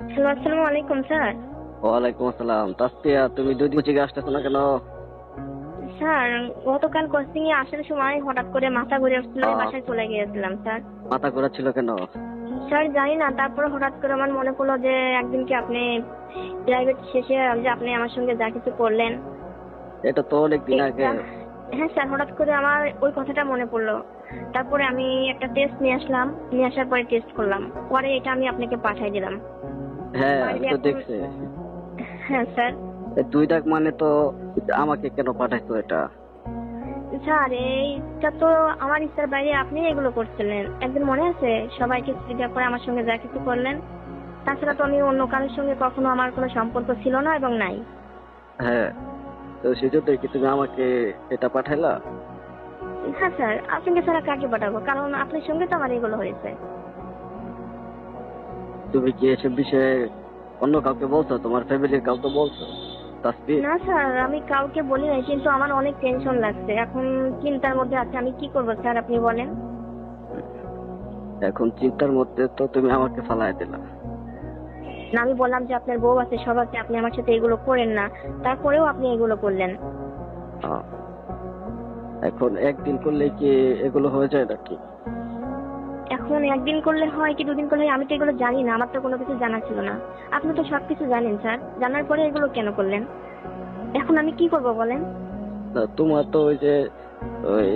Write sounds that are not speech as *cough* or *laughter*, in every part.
Hello আসসালামু আলাইকুম sir. ওয়ালাইকুম আসসালাম। তাসপিয়া তুমি দুই দিন থেকে আসতেছো না কেন? স্যার গতকাল কোচিং এ আসার সময় হঠাৎ করে মাথা ঘুরে আসছিল আমি বাসায় চলে গিয়েছিলাম স্যার। মাথা ঘোরাচ্ছিল কেন? স্যার জানি না তারপরে হঠাৎ করে আমার মনে পড়ল যে একদিন কি আপনি প্রাইভেট শেষে যে আপনি আমার সঙ্গে যা কিছু করলেন। এটা তো অনেক দিন আগে। হ্যাঁ স্যার হঠাৎ করে আমার ওই কথাটা মনে পড়ল। তারপরে আমি একটা টেস্ট নিয়ে আসলাম নিয়ে আসার পরে টেস্ট করলাম। পরে এটা আমি আপনাকে পাঠিয়ে দিলাম। হ্যাঁ আমি তো দেখছি। হ্যাঁ স্যার। দুই দাগ মানে তো আমাকে কেন পাঠাইছো এটা? স্যার এইটা তো আমার ইচ্ছার বাইরে আপনি এগুলো করছিলেন। একদিন মনে আছে? সবাইকে সুবিধা করে আমার সঙ্গে যা কিছু করলেন। তাছাড়া তো আমি অন্য কারোর সঙ্গে কখনো আমার কোনো সম্পর্ক ছিল না এবং নাই। হ্যাঁ তো সেজন্য কি তুমি আমাকে এটা পাঠাইলা? হ্যাঁ স্যার। আপনাকে ছাড়া কাকে পাঠাবো? কারণ আপনার সঙ্গে তো আমার এগুলো হয়েছে। তুমি কি এসব বিষয়ে অন্য কাউকে বলছো? তোমার ফ্যামিলির কাউকে বলছো? না স্যার আমি কাউকে বলি নাই কিন্তু আমার অনেক টেনশন লাগছে। এখন চিন্তার মধ্যে আছে আমি কি করব স্যার আপনি বলেন। এখন চিন্তার মধ্যে তো তুমি আমাকে ফালাই দিলা। না আমি বললাম যে আপনার বউ আছে সব আছে আপনি আমার সাথে এগুলো করেন না। তারপরেও আপনি এগুলো করলেন। এখন একদিন করলে কি এগুলো হয়ে যায় নাকি? এখন একদিন করলে হয় কি দুদিন করলে হয়, আমি তো এগুলো জানি না আমার তো কোনো কিছু জানা ছিল না। আপনি তো সবকিছু জানেন স্যার। জানার পরে এগুলো কেন করলেন? এখন আমি কি করব বলেন? তোমার তো ওই যে ওই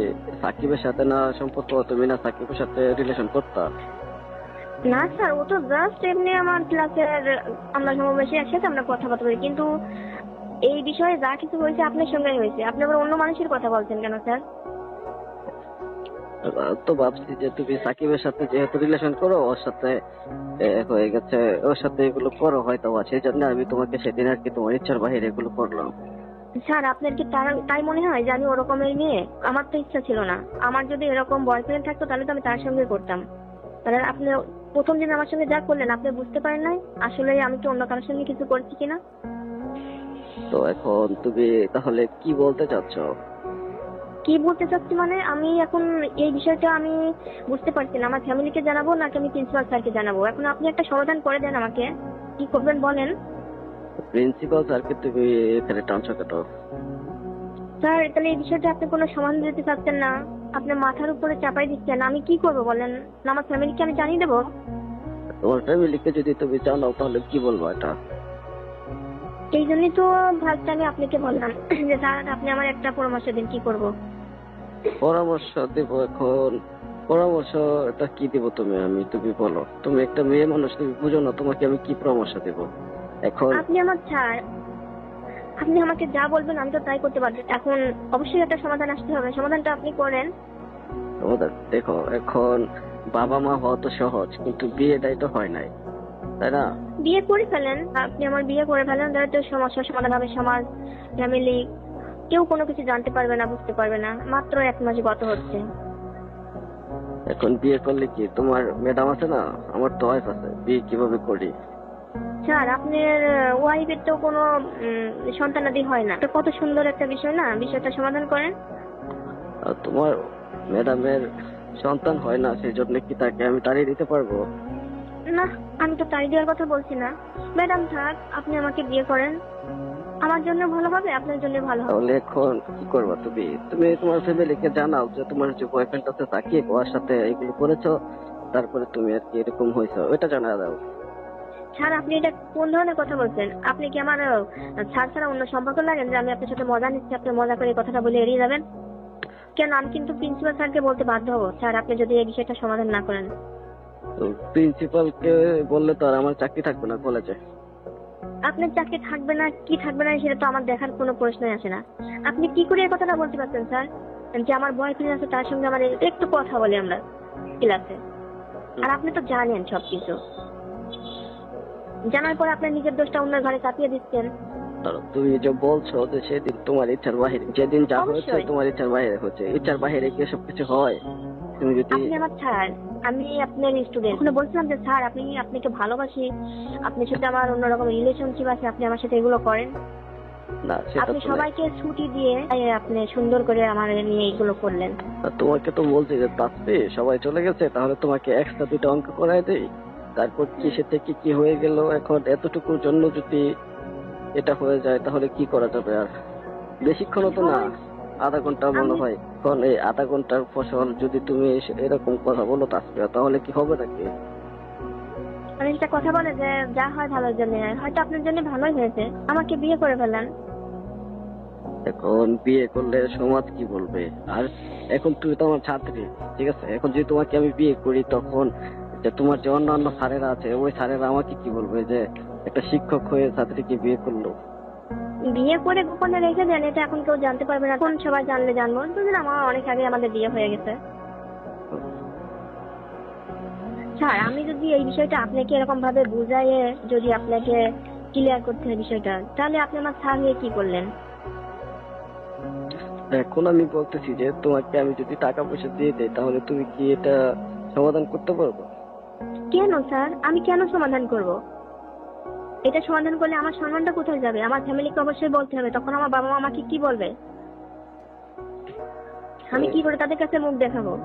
সাকিবের সাথে না সম্পর্ক তুমি না সাকিবের সাথে রিলেশন করতা? না স্যার ও তো জাস্ট এমনি আমার ক্লাসের আমরা সমাবেশে একসাথে আমরা কথাবার্তা বলি। কিন্তু এই বিষয়ে যা কিছু হয়েছে আপনার সঙ্গেই হয়েছে। আপনি আবার অন্য মানুষের কথা বলছেন কেন স্যার? তো ভাবছি যে তুমি সাকিবের সাথে যেহেতু রিলেশন করো ওর সাথে হয়ে গেছে ওর সাথে এগুলো করো হয়তো সেই জন্য আমি তোমাকে সেদিন আর কি তোমার ইচ্ছার বাহিরে এগুলো করলাম। স্যার আপনার কি তাই মনে হয় যে আমি ওরকমের মেয়ে? আমার তো ইচ্ছা ছিল না। আমার যদি এরকম বয়ফ্রেন্ড থাকতো তাহলে তো আমি তার সঙ্গে করতাম। তাহলে আপনি প্রথম দিন আমার সঙ্গে যা করলেন আপনি বুঝতে পারেন নাই? আসলে আমি কি অন্য কারোর সঙ্গে কিছু করছি কিনা? তো এখন তুমি তাহলে কি বলতে চাচ্ছ? কি বলতে চাচ্ছি মানে আমি এখন এই বিষয়টা আমি বুঝতে পারছি না। আমার ফ্যামিলিকে জানাব নাকি আমি প্রিন্সিপাল স্যারকে জানাব? এখন আপনি একটা সমাধান করে দেন আমাকে। কি করবেন বলেন? প্রিন্সিপাল স্যারকে তুমি এখানে টানছো কেন? স্যার তাহলে এই বিষয়টা আপনি কোনো সমাধান দিতে চাচ্ছেন না। আপনার মাথার উপরে চাপাই দিচ্ছেন। আমি কি করব বলেন? না আমার ফ্যামিলিকে আমি জানিয়ে দেবো। তোমার ফ্যামিলিকে যদি তুমি জানাও তাহলে কি বলব এটা? এই জন্যই তো ভাবতে আমি আপনাকে বললাম যে স্যার আপনি আমার একটা পরামর্শ দিন কি করব? পরামর্শ দেব এখন। পরামর্শ এটা কি দেব তুমি? আমি তুমি বলো। তুমি একটা মেয়ে মানুষ তুমি বুঝো না তোমাকে আমি কি পরামর্শ দেব? এখন আপনি আমার স্যার আপনি আমাকে যা বলবেন আমি তো তাই করতে পারব এখন অবশ্যই একটা সমাধান আসতে হবে। সমাধানটা আপনি করেন। দেখো এখন বাবা মা হওয়া তো সহজ কিন্তু বিয়েটাই তো হয় নাই তাই না? বিয়ে করে ফেলেন। আপনি আমার বিয়ে করে ফেলেন তাহলে তো সমস্যার সমাধান হবে। সমাজ ফ্যামিলি কেউ কোনো কিছু জানতে পারবে না বুঝতে পারবে না। মাত্র এক মাস গত হচ্ছে। এখন বিয়ে করলে কি তোমার ম্যাডাম আছে না? আমার তো ওয়াইফ আছে। বিয়ে কীভাবে করি? স্যার আপনার ওয়াইফের তো কোনো সন্তানাদি হয় না। কত সুন্দর একটা বিষয় না? বিষয়টা সমাধান করেন। তোমার ম্যাডামের সন্তান হয় না সেই জন্য কি তাকে আমি তাড়িয়ে দিতে পারব? না আমি তো তাই দেওয়ার কথা বলছি না। ম্যাডাম থাক আপনি আমাকে বিয়ে করেন। আমার জন্য ভালো হবে আপনার জন্য ভালো হবে। তাহলে এখন কি করবা তুমি? তুমি তোমার ফ্যামিলিকে জানাও যে তোমার যে বয়ফ্রেন্ড আছে তাকে ওর সাথে এগুলো করেছ তারপরে তুমি আর কি এরকম হয়েছো ওটা জানা দাও। স্যার আপনি এটা কোন ধরনের কথা বলছেন? আপনি কি আমার স্যার ছাড়া অন্য সম্পর্ক লাগেন যে আমি আপনার সাথে মজা নিচ্ছি আপনি মজা করে কথাটা বলে এড়িয়ে যাবেন? কেন? আমি কিন্তু প্রিন্সিপাল স্যারকে বলতে বাধ্য হব। স্যার আপনি যদি এই বিষয়টা সমাধান না করেন। প্রিন্সিপালকে বললে তো আর আমার চাকরি থাকবে না কলেজে আপনার চাকরি থাকবে না কি থাকবে না সেটা তো আমার দেখার কোনো প্রশ্নই আসে না। আপনি কি করে এই কথাটা বলতে পারছেন স্যার? যে আমার বয়ফ্রেন্ড আছে তার সঙ্গে আমার একটু কথা বলি আমরা ক্লাসে আর আপনি তো জানেন সবকিছু। জানার পর আপনার নিজের দোষটা অন্য ঘরে চাপিয়ে দিচ্ছেন। তুমি যে বলছো যে সেদিন তোমার ইচ্ছার বাহিরে যেদিন যা হয়েছে তোমার ইচ্ছার বাহিরে হচ্ছে। ইচ্ছার বাহিরে কি সব কিছু হয়? তুমি যদি আপনি আমার স্যার আমি আপনার স্টুডেন্ট ওখানে বলছিলাম যে স্যার আপনি আপনাকে ভালোবাসি। আপনার সাথে আমার অন্যরকম রিলেশনশিপ আছে আপনি আমার সাথে এগুলো করেন। আপনি সবাইকে ছুটি দিয়ে আপনি সুন্দর করে আমার নিয়ে এগুলো করলেন। তোমাকে তো বলছি যে তাসপি সবাই চলে গেছে তাহলে তোমাকে এক্সট্রা দুটো অঙ্ক করাই দেই। তারপর কিসে থেকে কি হয়ে গেল? এখন এতটুকুর জন্য যদি এটা হয়ে যায় তাহলে কি করা যাবে আর? বেশিক্ষণও তো না। আধা ঘণ্টা মনে হয় এখন এই আধা ঘণ্টার ফসল যদি তুমি এরকম কথা বলো তাসফিয়া তাহলে কি হবে নাকি? একটা কথা বলে যে যা হয় ভালোর জন্য। হয় হয়তো আপনার জন্য ভালোই হয়েছে। আমাকে বিয়ে করে ফেলেন। এখন বিয়ে করলে সমাজ কি বলবে? আর এখন তুমি তো আমার ছাত্রী ঠিক আছে? এখন যদি তোমাকে আমি বিয়ে করি তখন যে তোমার যে অন্যান্য স্যারেরা আছে ওই স্যারেরা আমাকে কি বলবে যে একটা শিক্ষক হয়ে ছাত্রীকে বিয়ে করল? বিয়ে করে গোপনে রেখে দেন এটা এখন কেউ জানতে পারবে না। কোন সবাই জানলে জানব। দুদিন আমার অনেক আগে আমাদের বিয়ে হয়ে গেছে। স্যার আমি যদি এই বিষয়টা আপনাকে এরকম ভাবে বুঝাইয়ে যদি আপনাকে ক্লিয়ার করতে হয় বিষয়টা তাহলে আপনি আমার স্যার হয়ে কি করলেন? এখন আমি বলতেছি যে তোমাকে আমি যদি টাকা পয়সা দিয়ে দেই তাহলে তুমি কি এটা সমাধান করতে পারবে? কেন স্যার? আমি কেন সমাধান করব? এটা সমাধান করলে আমার সম্মানটা কোথায় যাবে? আমার ফ্যামিলিকে অবশ্যই বলতে হবে। তখন আমার বাবা মা আমাকে কি বলবে? আমি কি করে তাদের কাছে মুখ দেখাবো?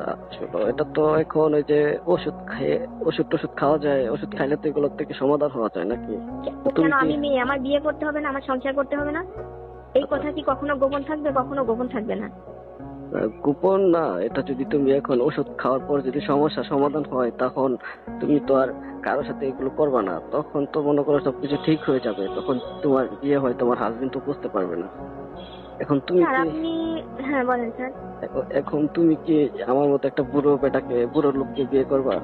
আসলে এটা তো এখন ওই যে ওষুধ খেয়ে ওষুধ টষুধ খাওয়া যায়। ওষুধ খাইলে তো এগুলোর থেকে সমাধান হওয়া যায় নাকি? কেন আমি মেয়ে? আমার বিয়ে করতে হবে না আমার সংসার করতে হবে না? এই কথা কি কখনো গোপন থাকবে? কখনো গোপন থাকবে না। গোপন না এটা যদি তুমি এখন ওষুধ খাওয়ার পর যদি সমস্যা সমাধান হয় তখন তুমি তো আর কারোর সাথে এগুলো করবে না। তখন তো মনে করো সবকিছু ঠিক হয়ে যাবে। তখন তোমার বিয়ে হয় তোমার হাজবেন্ড তো বুঝতে পারবে না। এখন তুমি আপনি হ্যাঁ বলেন স্যার। এখন- এখন তুমি কি আমার মতো একটা বুড়ো বেটাকে বুড়ো লোককে বিয়ে করবা?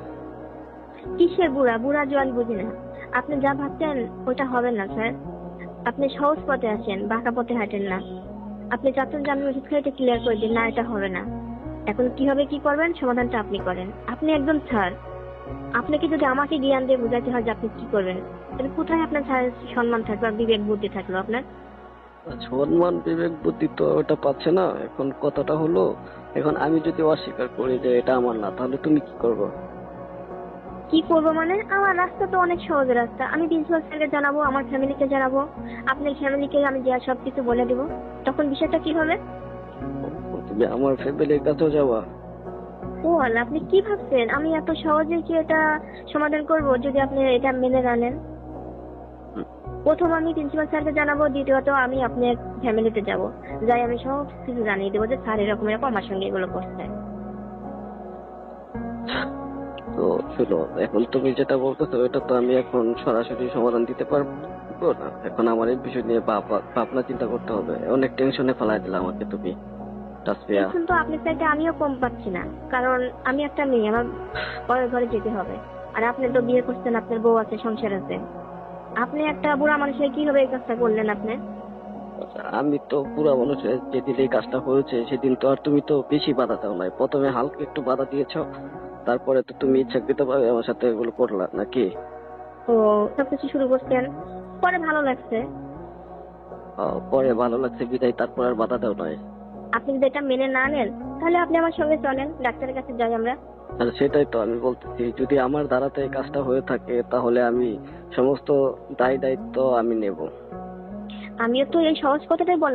কিসের বুড়া? বুড়া জোয়ান বুঝি না। আপনি যা ভাবছেন ওটা হবে না স্যার। আপনি সহজ পথে আসেন বাঁকা পথে হাঁটেন না। আপনি চাচ্ছেন যে আমি ওষুধ খাইতে ক্লিয়ার করে দিন না, এটা হবে না। এখন কীভাবে কি করবেন, সমাধানটা আপনি করেন। আপনি একদম স্যার আপনাকে যদি আমাকে জ্ঞান দিয়ে বোঝাতে হয় যে আপনি কি করবেন, তাহলে কোথায় আপনার সম্মান থাকবে বিবেক বুদ্ধি থাকল আপনার? সম্মান, বিবেক, বুদ্ধি তো ওটা পাচ্ছে না। এখন কথাটা হলো, এখন আমি যদি অস্বীকার করি যে এটা আমার না, তাহলে তুমি কি করবে? কি করব মানে? আমার রাস্তা তো অনেক সহজ রাস্তা। আমি প্রিন্সিপাল স্যারকে জানাব আমার ফ্যামিলিকে জানাব আপনার ফ্যামিলিকে আমি যা সব কিছু বলে দিব। তখন বিষয়টা কি হবে? তুমি আমার ফ্যামিলির কাছেও ও আল্লাহ, আপনি কি ভাবছেন? আমি এত সহজে কি এটা সমাধান করব যদি আপনি এটা মেনে না নেন? প্রথম আমি প্রিন্সিপাল স্যারকে জানাব দ্বিতীয়ত আমি আপনার ফ্যামিলিতে যাব। যাই আমি সব কিছু জানিয়ে দেবো যে স্যার এরকম এরকম আমার সঙ্গে এগুলো করছে। *laughs* তো শুনো এখন তুমি যেটা বলতেছো এটা তো আমি এখন সরাসরি সমাধান দিতে পারব না। এখন আমার এই বিষয় নিয়ে ভাব- ভাবনা চিন্তা করতে হবে। অনেক টেনশনে ফেলাই দিলে আমাকে তুমি। তাসফিয়া। এখন তো আপনার সাইডে আমিও কম পাচ্ছি না কারণ আমি একটা মেয়ে আমার পরের ঘরে যেতে হবে। আর আপনি তো বিয়ে করছেন আপনার বউ আছে সংসার আছে। আপনি একটা বুড়া মানুষের কি কীভাবে এই কাজটা করলেন আপনি? আমি তো পুরো মানুষের যেদিন এই কাজটা হয়েছে সেদিন তো আর তুমি তো বেশি বাধা দাও নাই। প্রথমে হালকা একটু বাধা দিয়েছ তারপরে তো তুমি ইচ্ছাকৃত ভাবে আমার সাথে এগুলো করলা নাকি? ও সবকিছু শুরু করছেন। পরে ভালো লাগছে। পরে ভালো লাগছে বিদায় তারপর আর বাধা দাও নাই। আপনি যদি এটা মেনে না নেন তাহলে আপনি আমার সঙ্গে চলেন ডাক্তারের কাছে যাই আমরা। আর সেটাই তো আমি বলতেছি যদি আমার দ্বারাতে এই কাজটা হয়ে থাকে তাহলে আমি সমস্ত দায় দায়িত্ব আমি নেব। আমিও তো এই সহজ কথাটাই বললাম।